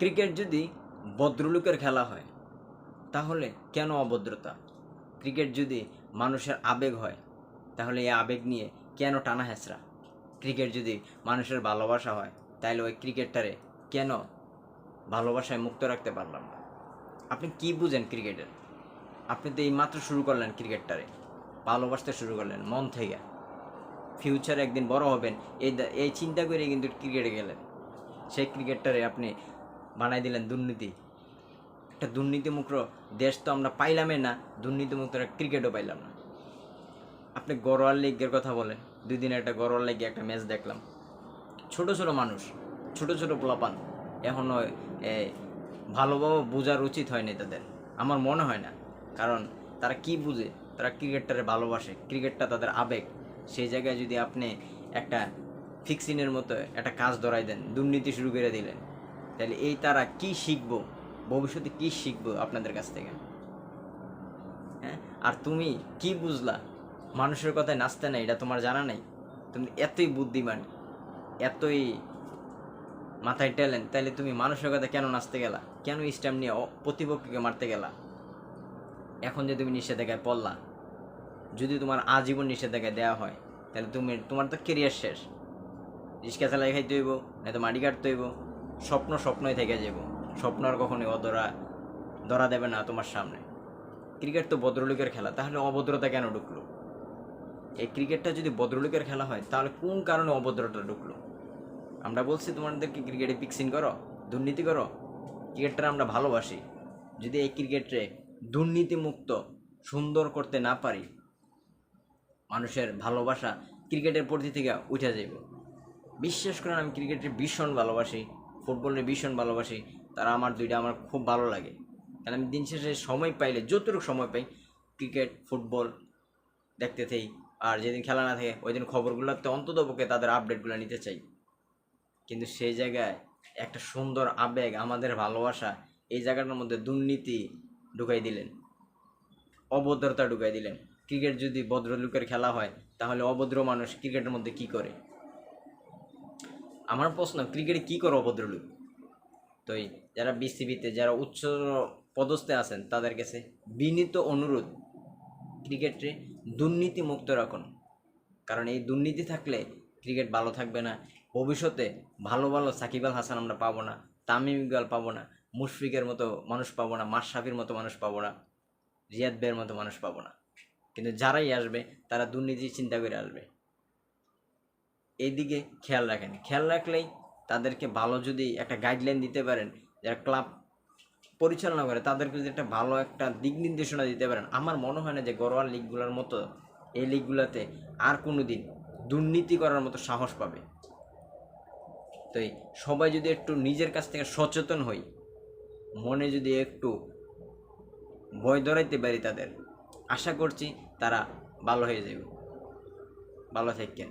Cricket যদি ভদ্রলোকের খেলা হয়, তাহলে কেন অভদ্রতা? ক্রিকেট যদি মানুষের আবেগ হয়, তাহলে এই আবেগ নিয়ে কেন টানা হেঁচড়া? ক্রিকেট যদি মানুষের ভালোবাসা হয়, তাহলে ওই ক্রিকেটটারে কেন ভালোবাসায় মুক্ত রাখতে পারলাম না? আপনি কি বুঝেন ক্রিকেটের? আপনি তো এই মাত্র শুরু করলেন ক্রিকেটটারে, ভালোবাসতে শুরু করলেন, মন থেকে। ফিউচারে একদিন বড় হবেন, এই এই চিন্তা করে কিন্তু ক্রিকেটে গেলেন। সেই ক্রিকেটটারে আপনি বানাই দিলেন দুর্নীতি। একটা দুর্নীতিমুক্ত দেশ তো আমরা পাইলামই না, দুর্নীতিমুক্ত একটা ক্রিকেটও পাইলাম না। আপনি গরোয়াল লিগের কথা বলেন, দুই দিন একটা গরোয়াল লিগে একটা ম্যাচ দেখলাম। ছোট ছোট মানুষ, ছোট ছোট পোলাপান এখনও ভালোভাবে বোঝার উচিত হয়নি তাদের। আমার মনে হয় না, কারণ তারা কি বুঝে? তারা ক্রিকেটটারে ভালোবাসে, ক্রিকেটটা তাদের আবেগ। সেই জায়গায় যদি আপনি একটা ফিক্সিনের মতো একটা কাজ ধরাই দেন, দুর্নীতি শুরু করে দিলেন তাহলে এই তারা কি শিখব? ভবিষ্যতে কি শিখব আপনাদের কাছ থেকে? হ্যাঁ? আর তুমি কি বুঝলা? মানুষের কথায় নাচতে নাই, এটা তোমার জানা নাই? তুমি এতই বুদ্ধিমান, এতই মাথায় ট্যালেন্ট তাহলে তুমি মানুষের কথা কেন নাচতে গেলা? কেন স্ট্যাম্প নিয়ে প্রতিপক্ষকে মারতে গেলা? এখন যে তুমি নিষেধাজ্ঞায় পড়লা, যদি তোমার আজীবন নিষেধাজ্ঞা দেওয়া হয়, তাহলে তুমি তোমার তো কেরিয়ার শেষ। রিক্সা চালাই খাইতে হইব, নয়তো মাটি কাটতে স্বপ্ন স্বপ্নই থেকে যাব। স্বপ্ন আর কখনোই অদরা ধরা দেবে না তোমার সামনে। ক্রিকেট তো ভদ্রলোকের খেলা, তাহলে অভদ্রতা কেন ঢুকলো? এই ক্রিকেটটা যদি ভদ্রলোকের খেলা হয়, তাহলে কোন কারণে অভদ্রতা ঢুকলো? আমরা বলছি, তোমাদেরকে ক্রিকেটে পিক্সিং করো, দুর্নীতি করো। ক্রিকেটটা আমরা ভালোবাসি। যদি এই ক্রিকেটে দুর্নীতিমুক্ত, সুন্দর করতে না পারি, মানুষের ভালোবাসা ক্রিকেটের প্রতি থেকে উঠে যাইব। বিশ্বাস করেন আমি ক্রিকেটের ভীষণ ভালোবাসি। ফুটবলের ভীষণ ভালোবাসি। তারা আমার দুইটা আমার খুব ভালো লাগে। কারণ আমি দিন শেষে সময় পাইলে, যতটুকু সময় পাই, ক্রিকেট, ফুটবল দেখতে থাই আর যেদিন খেলা না থাকে, ওই দিন খবরগুলোতে অন্তত পক্ষে তাদের আপডেটগুলো নিতে চাই। কিন্তু সেই জায়গায় একটা সুন্দর আবেগ, আমাদের ভালোবাসা, এই জায়গাটার মধ্যে দুর্নীতি ঢুকাই দিলেন। অভদ্রতা ঢুকাই দিলেন। ক্রিকেট যদি ভদ্রলোকের খেলা হয়, তাহলে অভদ্র মানুষ ক্রিকেটের মধ্যে কি করে? আমার প্রশ্ন, ক্রিকেটে কি করে অভদ্রলোক তো যারা বিসিবিতে, যারা উচ্চ পদস্থে আছেন, তাদের কাছে বিনীত অনুরোধ ক্রিকেটে দুর্নীতি মুক্ত রাখুন। কারণ এই দুর্নীতি থাকলে ক্রিকেট ভালো থাকবে না, ভবিষ্যতে ভালো ভালো সাকিব আল হাসান আমরা পাবো না, তামিম ইকবাল পাবো না, মুশফিকের মতো মানুষ পাবো না মাশরাফির মতো মানুষ পাবো না, রিয়াদ বের মতো মানুষ পাবো না। কিন্তু যারাই আসবে, তারা দুর্নীতি চিন্তা করে আসবে। এইদিকে খেয়াল রাখেন। খেয়াল রাখলেই তাদেরকে ভালো যদি একটা গাইডলাইন দিতে পারেন, যারা ক্লাব পরিচালনা করে, তাদেরকে যদি একটা ভালো একটা দিক নির্দেশনা দিতে পারেন, আমার মনে হয় না যে গরোয়াল লিগগুলোর মতো এই লিগগুলোতে আর কোনো দিন দুর্নীতি করার মতো সাহস পাবে। তো সবাই যদি একটু নিজের কাছ থেকে সচেতন হই, মনে যদি একটু ভয় ধরাইতে পারি তাদের, আশা করছি তারা ভালো হয়ে যাবে। ভালো থাকেন